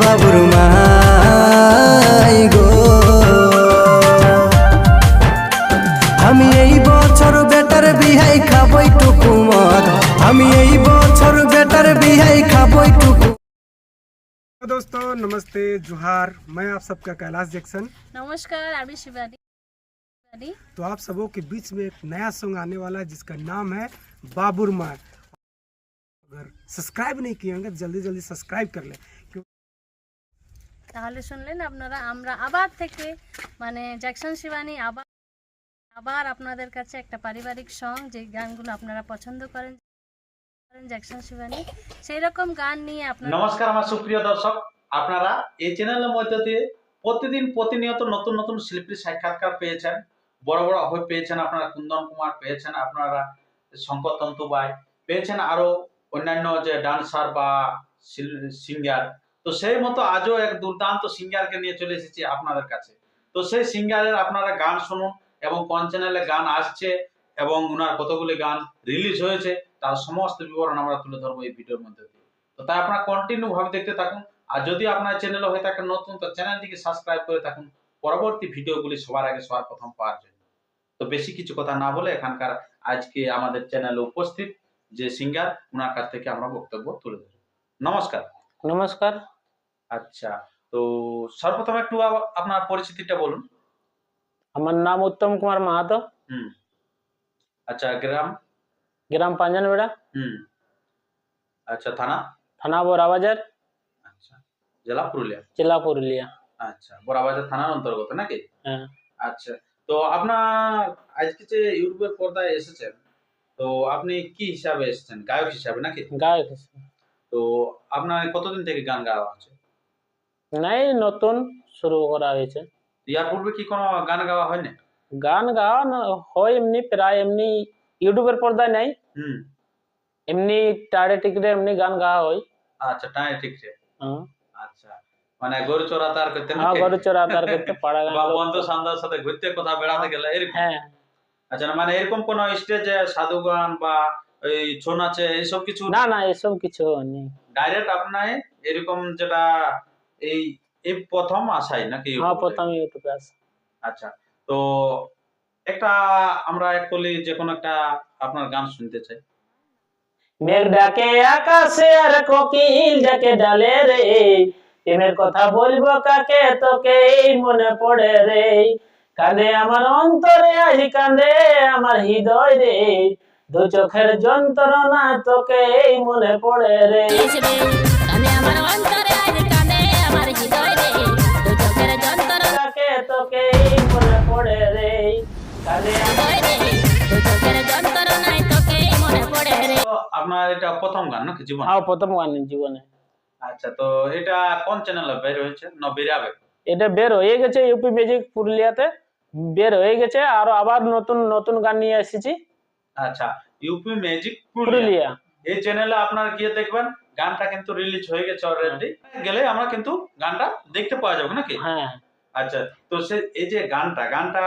বাবুর মাই গো আমি এই বছর বেটার বিহাই খাবই টুকু মদ আমি এই বছর বেটার বিহাই খাবই টুকু हेलो दोस्तों नमस्ते जुहार मैं आप सबका कैलाश जैक्सन नमस्कार आबी शिवानी शिवानी। तो आप सबों के बीच में एक नया सॉन्ग आने वाला है जिसका नाम है बाबुर माँ अगर सब्सक्राइब नहीं किए होंगे तो जल्दी जल्दी सब्सक्राइब कर ले क्यों তাহলে শুনলেন আপনারা, আমরা আবার থেকে মানে জ্যাকসন শিবানী আবার আবার আপনাদের কাছে একটা পারিবারিক সং যে গানগুলো আপনারা পছন্দ করেন, জ্যাকসন শিবানী। গান নিয়ে আপনারা নমস্কার আমার সুপ্রিয় দর্শক। আপনারা এই চ্যানেলের মধ্যে দিয়ে প্রতিদিন প্রতিনিয়ত নতুন নতুন শিল্পীর সাক্ষাৎকার পেয়েছেন, বড় বড় পেয়েছেন, আপনারা কুন্দন কুমার পেয়েছেন, আপনারা শঙ্কর তন্তুবাই পেয়েছেন, আরও অন্যান্য যে ডান্সার বা সিঙ্গার তো সেই মতো আজও এক দুর্দান্ত সিঙ্গারকে নিয়ে চলে এসেছি আপনাদের কাছে। তো সেই সিঙ্গারের আপনারা গান শুনুন এবং কোন চ্যানেলে গান আসছে এবং ওনার কতগুলি গান রিলিজ হয়েছে, তার সমস্ত বিবরণ আমরা তুলে ধরবো এই ভিডিওর মধ্যে দিয়ে। তো তাই আপনারা কন্টিনিউ ভাবে দেখতে থাকুন, আর যদি আপনার চ্যানেল হয়ে থাকে নতুন, তো চ্যানেলটিকে সাবস্ক্রাইব করে থাকুন। পরবর্তী ভিডিওগুলি সবার আগে সবার প্রথম পাওয়ার জন্য। তো বেশি কিছু কথা না বলে এখানকার আজকে আমাদের চ্যানেলে উপস্থিত যে সিঙ্গার ওনার কাছ থেকে আমরা বক্তব্য তুলে ধরব। নমস্কার। নমস্কার। আচ্ছা তো সর্বপ্রথম একটু আপনার পরিচিতিটা বলুন। আমার নাম উত্তম কুমার মাহাতো। হুম। আচ্ছা গ্রাম? গ্রাম পাঞ্জানবেড়া। হুম। আচ্ছা থানা? থানা বড়াবাজার। আচ্ছা জেলা পুরুলিয়া? জেলা পুরুলিয়া। আচ্ছা বড়াবাজার থানার অন্তর্গত নাকি? হ্যাঁ। আচ্ছা তো আপনার আজকে যে ইউটিউবের পর্দায় এসেছেন তো আপনি কি হিসাবে এসেছেন? গায়ক হিসাবে নাকি? গায়ক তো আপনার কতদিন থেকে গান গাওয়া হচ্ছে? নাই নতুন শুরু করা হয়েছে। ইয়ার পূর্বে কি কোনো গান গাওয়া হয়নি? গান গাওয়া হয় এমনি প্রায় এমনি ইউটিউবের পর্দায় নাই। হুম। এমনি টাড়ে টিকিটে এমনি গান গাওয়া হয়। আচ্ছা টাই ঠিক রে হ্যাঁ। আচ্ছা মানে গরু চড়াতার করতে হ্যাঁ গরু চড়া তার করতে পাড়া গান বা বন্ধু বান্ধবের সাথে ঘুরতে কোথাও বেড়াতে গেলে এরকম? হ্যাঁ। আচ্ছা না মানে এরকম কোন স্টেজে সাধু গান বা এই ছৌ নাচে এইসব কিছু? না না এসব কিছু নেই ডাইরেক্ট আপনার এরকম যেটা এই এই প্রথম আসাই নাকি হ্যাঁ প্রথম ইউটিউবে আছে। আচ্ছা তো একটা আমরা এক যে কোনো একটা আপনার গান শুনতে চাই। মেঘ ডাকে আকাশে আর কোকিল ডাকে ডালে রে। প্রেমের কথা বলব কাকে? তোকে এই মনে পড়ে রে। কাঁদে আমার অন্তরে আজ কাঁদে আমার হৃদয় রে। দু চোখের যন্ত্রণা তোকে এই মনে পড়ে রে। আসবে আমার অন্তরে আপনার এটা প্রথম গান নাকি জীবন? হ্যাঁ প্রথম গান জীবনে। আচ্ছা তো এটা কোন চ্যানেলে বের হয়েছে? না বেরাবে এটা বের হয়ে গেছে ইউপি ম্যাজিক পুরুলিয়াতে। বের হয়ে গেছে আরও আবার নতুন নতুন গান নিয়ে এসেছি। আচ্ছা ইউপি ম্যাজিক পুরুলিয়া। এই চ্যানেলে আপনারা গিয়ে দেখবেন গানটা কিন্তু রিলিজ হয়ে গেছে অলরেডি গেলে আমরা কিন্তু গানটা দেখতে পাওয়া যাবে নাকি? হ্যাঁ। আচ্ছা তো সে এই যে গানটা গানটা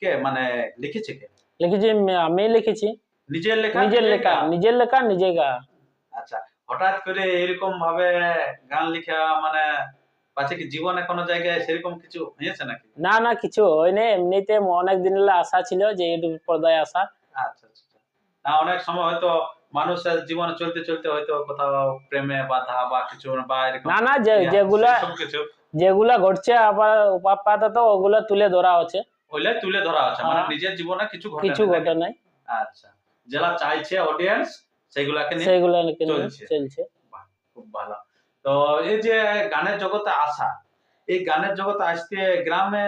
কে মানে লিখেছে কে? লিখেছি আমি লিখেছি। নিজের লেখা নিজের লেখা নিজের লেখা নিজে গা। আচ্ছা হঠাৎ করে এরকম ভাবে গান লেখা মানে পাছে কি জীবনে কোনো জায়গায় সেরকম কিছু হয়েছে নাকি? না না কিছু হয়নি। এমনিতে অনেক দিন আশা ছিল যে ইউটিউব পর্দায় আসা। আচ্ছা আচ্ছা আচ্ছা। না অনেক সময় হয়তো মানুষের জীবনে চলতে চলতে হয়তো কোথাও প্রেমে বাধা বা কিছু বা এরকম না না যেগুলা কিছু। যেগুলা ঘটছে আবার আপাতত ওগুলা তুলে ধরা হচ্ছে। ওইলে তুলে ধরা হচ্ছে মানে হ্যাঁ। নিজের জীবনে কিছু কিছু ঘটে নাই। আচ্ছা। যেটা চাইছে অডিয়েন্স সেগুলাকে নিয়ে সেগুলা চলছে। চলছে। খুব ভালো। তো এই যে গানের জগতে আসা এই গানের জগতে আসতে গ্রামে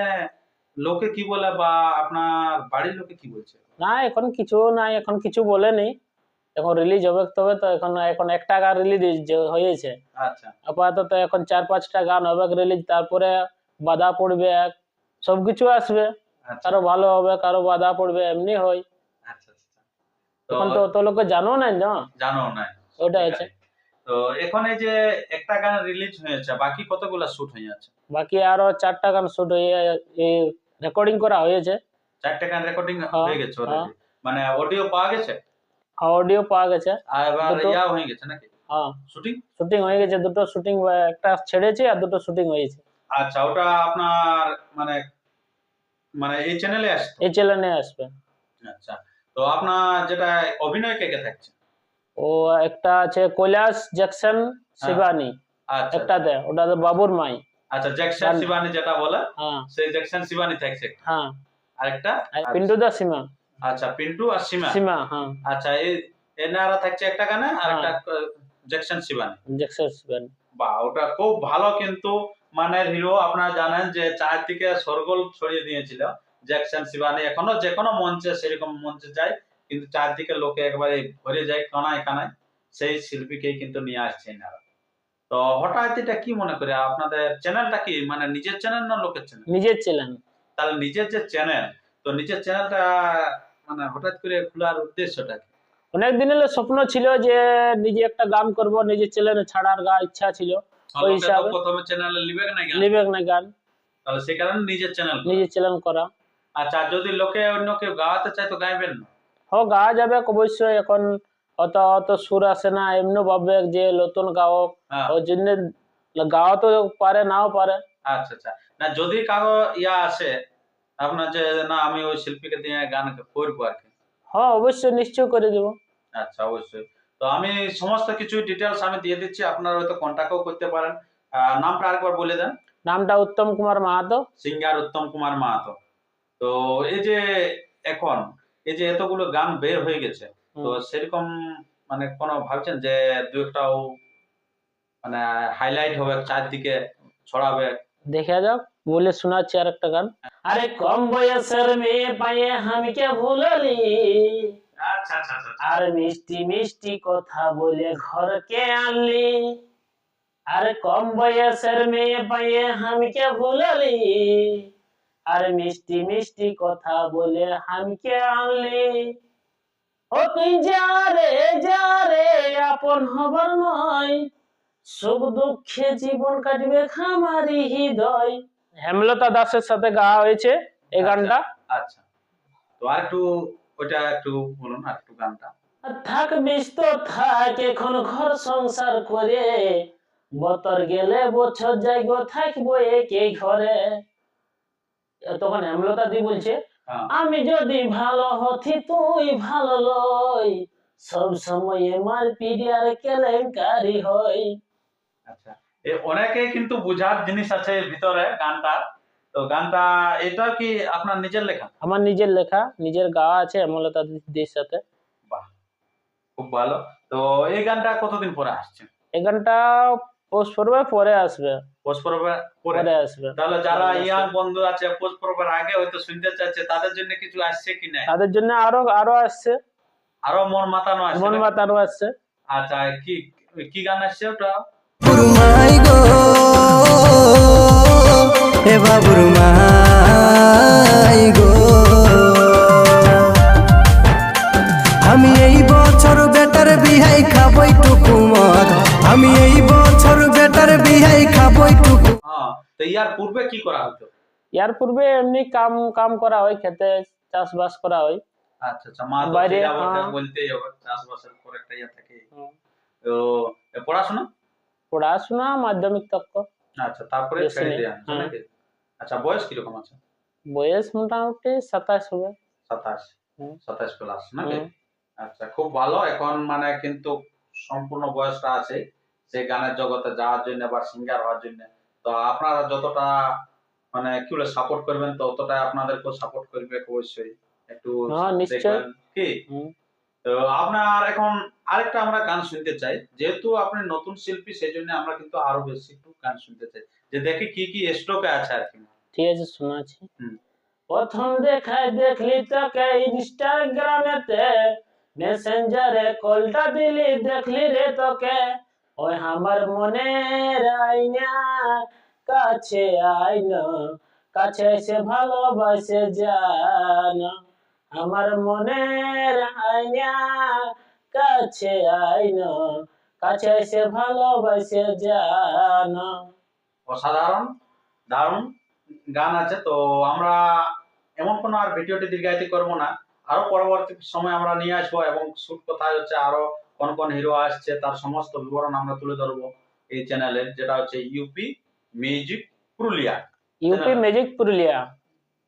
লোকে কি বলে বা আপনার বাড়ির লোকে কি বলছে? না এখন কিছু নাই এখন কিছু বলেনি এখন রিলিজ হবে তবে তো এখন এখন একটা গান রিলিজ হয়েছে আচ্ছা। আপাতত এখন চার পাঁচটা গান হবে রিলিজ তারপরে বাধা পড়বে এক সবকিছু আসবে। আচ্ছা। কারও ভালো হবে কারও বাধা পড়বে এমনি হয়। তো তো লোকে জানো না? না জানো না ওটা আছে। তো এখন এই যে একটা গান রিলিজ হয়েছে বাকি কতগুলা শুট হয়ে বাকি আরও চারটা গান শুট হয়ে রেকর্ডিং করা হয়েছে। চারটে গান রেকর্ডিং হ্যাঁ, হয়ে গেছে হ্যাঁ। মানে অডিও পাওয়া গেছে? অডিও পাওয়া গেছে। আর। ইয়া হয়ে গেছে নাকি? হ্যাঁ। শুটিং শুটিং হয়ে গেছে দুটো শুটিং একটা ছেড়েছে আর দুটো শুটিং হয়েছে। আচ্ছা ওটা আপনার মানে মানে এই চ্যানেলে আসতো এই চ্যানেলে আসবে। আচ্ছা। তো আপনার যেটা অভিনয় কে কে থাকছে? ও একটা আছে কৈলাস জ্যাকসন শিবানী। আচ্ছা। একটাতে ওটাতে বাবুর মাই। আচ্ছা জ্যাকসন শিবানী যেটা বলে হ্যাঁ। সেই জ্যাকসন শিবানী থাকছে হ্যাঁ। আরেকটা? আর পিন্টু দা সীমা। আচ্ছা পিন্টু আর সীমা। সীমা হ্যাঁ। আচ্ছা এই এনারা থাকছে একটা গানে আর একটা জ্যাকসন শিবানী। জ্যাকসন শিবানী। বা ওটা খুব ভালো কিন্তু মানের হিরো। আপনারা জানেন যে চারদিকে সরগোল ছড়িয়ে দিয়েছিল। জ্যাকসন শিবানী এখনও যে কোনো মঞ্চে সেরকম মঞ্চে যায় কিন্তু চারদিকে লোকে একবারে ভরে যায় কানায় কানায়। সেই শিল্পীকেই কিন্তু নিয়ে আসছে এনারা। তো হঠাৎ এটা কি মনে করে? আপনাদের চ্যানেলটা কি? মানে নিজের চ্যানেল না লোকের চ্যানেল? নিজের ছিলেন তাহলে নিজের যে চ্যানেল তো নিজের চ্যানেলটা মানে হঠাৎ করে খোলার উদ্দেশ্যটা কি? অনেক দিনের স্বপ্ন ছিল যে নিজে একটা গান করব নিজের চ্যানেল ছাড়ার গা ইচ্ছা ছিল। ওই হিসাবে প্রথমে চ্যানেলে লিবে না গান। লিবেক না গান। তাহলে সে কারণে নিজের চ্যানেল নিজের চ্যানেল করা। আচ্ছা যদি লোকে অন্য কেউ গাওয়াতে চায় তো গাইবেন না? হ গাওয়া যাবে অবশ্যই। এখন অত অত সুর আসে না এমনি ভাববে যে নতুন গায়ক হ্যাঁ। ওই জন্য গাওয়া তো পারে নাও পারে। আচ্ছা আচ্ছা। না যদি কারও ইয়া আসে আপনার যে না আমি ওই শিল্পীকে দিয়ে গান করব আর কি। হ্যাঁ অবশ্যই নিশ্চয় করে দেবো। আচ্ছা অবশ্যই। তো আমি সমস্ত কিছু ডিটেলস আমি দিয়ে দিচ্ছি আপনারা হয়তো কন্ট্যাক্টও করতে পারেন। নামটা আরেকবার বলে দেন। নামটা উত্তম কুমার মাহাতো। সিঙ্গার উত্তম কুমার মাহাতো। তো এই যে এখন এই যে এতগুলো গান বের হয়ে গেছে তো সেরকম মানে কোনো ভাবছেন যে দু একটাও মানে হাইলাইট হবে চারদিকে ছড়াবে? দেখা যাক বলে শোনাচ্ছি আর একটা গান। আরে কম বয়সের মেয়ে পায়ে হামিকে ভুললি। আচ্ছা আচ্ছা আচ্ছা। আর মিষ্টি মিষ্টি কথা বলে ঘরকে আনলি। আর কম বয়সের মেয়ে পায়ে হামিকে ভুললি। আর মিষ্টি মিষ্টি কথা বলে হামিকে আনলি। ও তুই যা রে যা রে আপন হবার নয়। সুখ দুঃখে জীবন কাটবে খামারি হৃদয়। হেমলতা দাসের সাথে গাওয়া হয়েছে এই গানটা। আচ্ছা। তো আর একটু ওইটা একটু বলুন আর একটু গানটা। থাক ব্যস্ত থাক এখন ঘর সংসার করে। বতর গেলে বছর যাইব থাকব একে ঘরে। তখন হেমলতা দি বলছে হ্যাঁ। আমি যদি ভালো হতি তুই ভালো লই। সব সময় মার পিডিয়ার কেলেঙ্কারি হয় আচ্ছা। এ অনেকেই কিন্তু বুঝার জিনিস আছে ভিতরে গানটা। তো গানটা এটা কি আপনার নিজের লেখা? আমার নিজের লেখা নিজের গাওয়া আছে হেমলতা দিদির সাথে। বাহ খুব ভালো। তো এই গানটা কতদিন পরে আসছে? এই গানটা পৌষ পর্বে পরে আসবে। পৌষ পরবের পরে আসবে। তাহলে যারা পরে আসবে। ইয়াং বন্ধু আছে পৌষ পরবের আগে হয়তো শুনতে চাচ্ছে তাদের জন্য কিছু আসছে কি না তাদের জন্য আরও আরও আসছে। আরও মন মাতানো আছে মন? মাতারও আসছে। আচ্ছা কি কি গান আসছে ওটা? বুরমাই গো এ বাবুরমাই গো। আমি এই বছর বেটার বিহাই খাবই টুকু। আমি এই বছর বেটার বিহাই খাবই টুকু হ্যাঁ তো ইয়ার পূর্বে কি করা হতো? ইয়ার পূর্বে এমনি কাম কাম করা হয় খেতে চাষবাস করা হয়। আচ্ছা আচ্ছা মা তো বাইরে, সেই আবার হ্যাঁ। বলতেই হবে চাষবাসের পর একটা ইয়ে থাকে। তো পড়াশোনা? পড়াশোনা মাধ্যমিক তক আচ্ছা তারপরে ছেড়ে হ্যাঁ। নাকি? আচ্ছা বয়স কীরকম আছে? বয়স মোটামুটি সাতাশ হবে। সাতাশ? হুম। সাতাশ প্লাস নাকি? আচ্ছা খুব ভালো এখন মানে কিন্তু সম্পূর্ণ বয়সটা আছে সেই গানের জগতে যাওয়ার জন্য বা সিঙ্গার হওয়ার জন্য। তো আপনারা যতটা মানে কি বলে সাপোর্ট করবেন ততটাই আপনাদেরকেও সাপোর্ট করবে অবশ্যই। একটু হ্যাঁ, কি? তো আপনার এখন আরেকটা আমরা গান শুনতে চাই। যেহেতু আপনি নতুন শিল্পী সেই জন্য আমরা কিন্তু আরও বেশি একটু গান শুনতে চাই। যে দেখি কি কি স্টকে আছে আর কি। ঠিক আছে শোনাচ্ছি। প্রথম দেখায় দেখলি তোকে ইনস্টাগ্রামেতে মেসেঞ্জারে কলটা দিলি দেখলি রে তোকে। ওই আমার মনের আইনা কাছে আইনা, কাছে এসে ভালোবাসে জানা। আমার মনের আইনা কাছে আইনা, কাছে এসে ভালোবাসে জানা। অসাধারণ, দারুণ গান আছে। তো আমরা এমন কোনো আর ভিডিওটি দীর্ঘায়িত করব না। আরও পরবর্তী সময় আমরা নিয়ে আসব এবং শুট কোথায় হচ্ছে, আরও কোন কোন হিরো আসছে তার সমস্ত বিবরণ আমরা তুলে ধরবো এই চ্যানেলের যেটা হচ্ছে UP music Purulia UP magic Purulia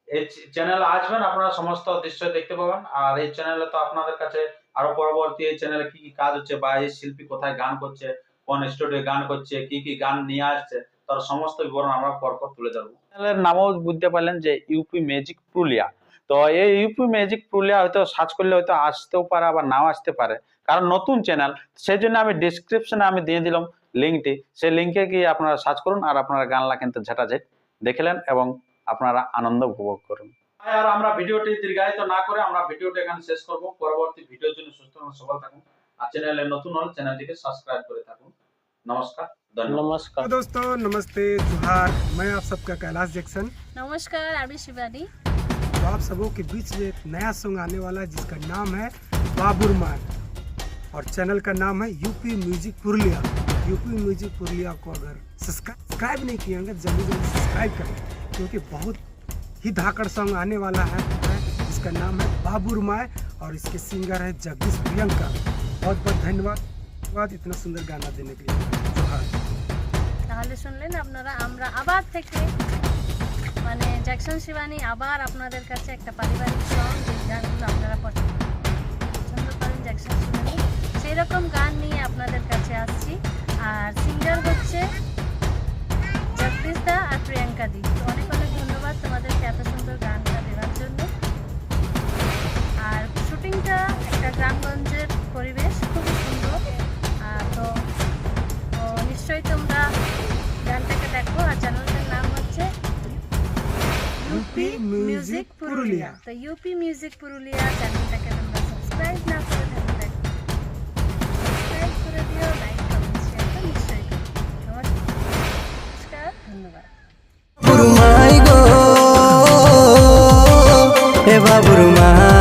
এই চ্যানেলে আসবেন আপনারা সমস্ত দৃশ্য দেখতে পাবেন। আর এই চ্যানেলে তো আপনাদের কাছে আরও পরবর্তী এই চ্যানেলে কি কি কাজ হচ্ছে বা এই শিল্পী কোথায় গান করছে কোন স্টুডিও গান করছে কি কি গান নিয়ে আসছে তার সমস্ত বিবরণ আমরা পরপর তুলে ধরবো। চ্যানেলের নামও বুঝতে পারলেন যে ইউপি মিউজিক পুরুলিয়া তো এই ইউপি ম্যাজিক পুরুলিয়া হয়তো সার্চ করলে হয়তো আসতেও পারে আবার নাও আসতে পারে কারণ নতুন চ্যানেল সেই জন্য আমি ডিসক্রিপশনে আমি দিয়ে দিলাম লিঙ্কটি সেই লিঙ্কে গিয়ে আপনারা সার্চ করুন আর আপনারা গানলা কিন্তু ঝাঁটাঝাট দেখলেন এবং আপনারা আনন্দ উপভোগ করুন আর আমরা ভিডিওটি দীর্ঘায়িত না করে আমরা ভিডিওটি এখানে শেষ করব পরবর্তী ভিডিওর জন্য সুস্থ এবং সবল থাকুন আর চ্যানেলে নতুন হলে চ্যানেলটিকে সাবস্ক্রাইব করে থাকুন নমস্কার ধন্যবাদ নমস্কার तो दोस्तों नमस्ते जोहार मैं आप सबका कैलाश जैक्सन নমস্কার আমি শিবানী तो आप सबों के बीच में एक नया सॉन्ग आने वाला है जिसका नाम है बाबुर मान और चैनल का नाम है UP music Purulia UP music Purulia को अगर सब्सक्राइब नहीं किए होंगे जल्दी जल्दी सब्सक्राइब करें क्योंकि बहुत ही धाकड़ सॉन्ग आने वाला है जिसका नाम है बाबुर माए और इसके सिंगर है जगदीश प्रियंका बहुत बहुत धन्यवाद धन्यवाद इतना सुंदर गाना देने के लिए जोहार তাহলে শুনলেন আপনারা আমরা আবার থেকে মানে জ্যাকসন শিবানী আবার আপনাদের কাছে একটা পারিবারিক সং যে গানগুলো আপনারা পছন্দ পছন্দ করেন জ্যাকসন শিবানী। সেই রকম গান নিয়ে আপনাদের কাছে আসছি। আর সিঙ্গার হচ্ছে জগদীশ দা আর প্রিয়াঙ্কা দি। তো অনেক অনেক ধন্যবাদ তোমাদেরকে এত সুন্দর গানটা মিউজিক পুরুলিয়া তো ইউপি মিউজিক পুরুলিয়া চ্যানেলটাকে তোমরা সাবস্ক্রাইব না করে বাবুর মা